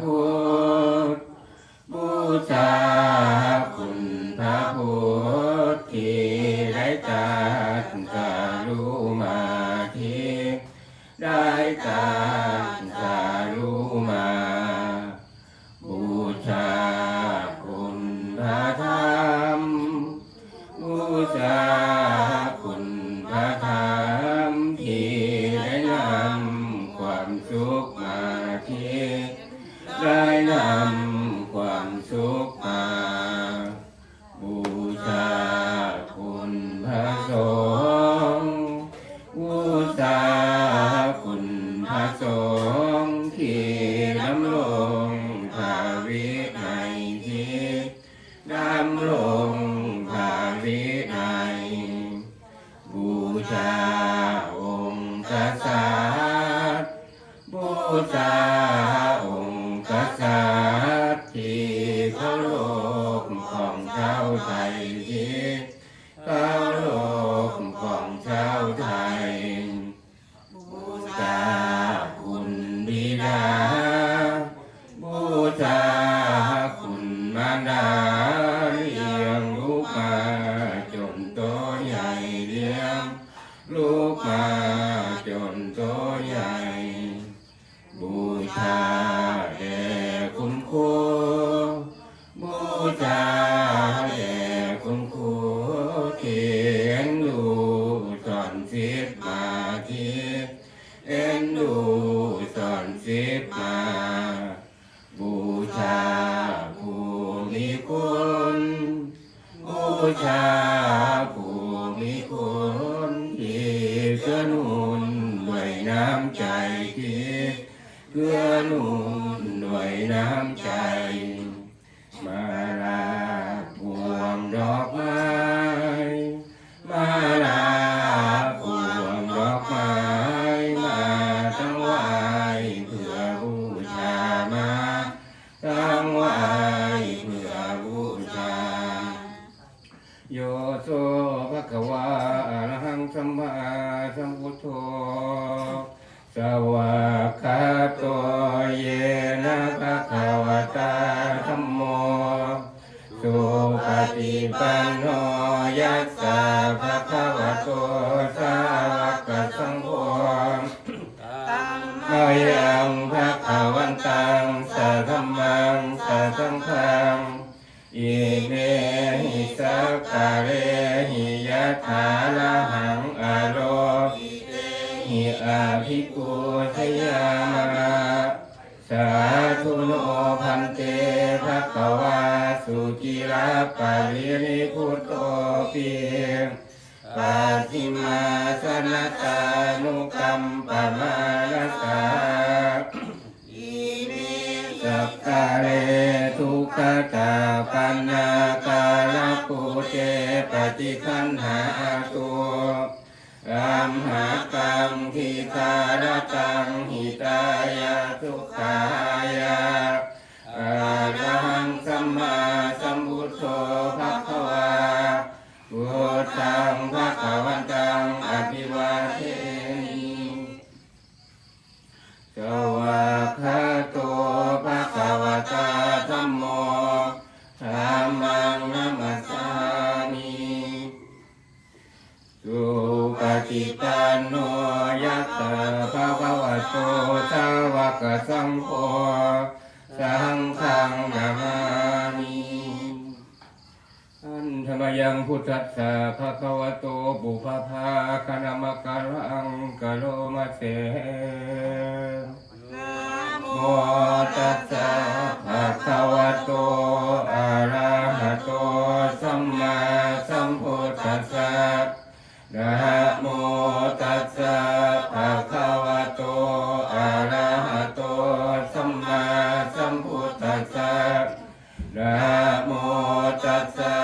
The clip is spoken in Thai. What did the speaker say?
พุทธบูชาคุณพระพุทธที่ได้จักาองค์กษัตริย์ที่เคารพของชาวไทยที่เคารพของชาวไทยบูชาคุณบิดาบูชาคุณมารดา มา บูชาผู้มีคุณบูชาผู้มีคุณที่เกื้อหนุนด้วยน้ำใจที่เกื้อหนุนด้วยน้ำ โยโสภะคะวะอะระหังสัมมาสัมพุทโธสวากขาโตเยนะภะคะวะตาธัมโมสุปฏิปันโนยัสสะภะคะวะโตสาวกสังโฆมายังภะคะวันตังสัทธัมมังสัทธังฆัง อิเมหิสักกะเรหิยะถาละหังอะโลหิอาภิกุทยามาสาธุโนพันเตภะคะวาสุจิราปารินิพุตโตปิปัสสิมาสนตานุกัมปมานัสสา ปัญญากาลปูเจปฏิคันหาตัวรามหากังทีคารตังหิตายาทุกขา โตสาวกสังโฆสังฆังนามามิอันธรรมยังพุทธัสสะภะคะวะโตบุพพาคณมะกะรังกะโลมะเสโมตัสสะภะคะ ta that.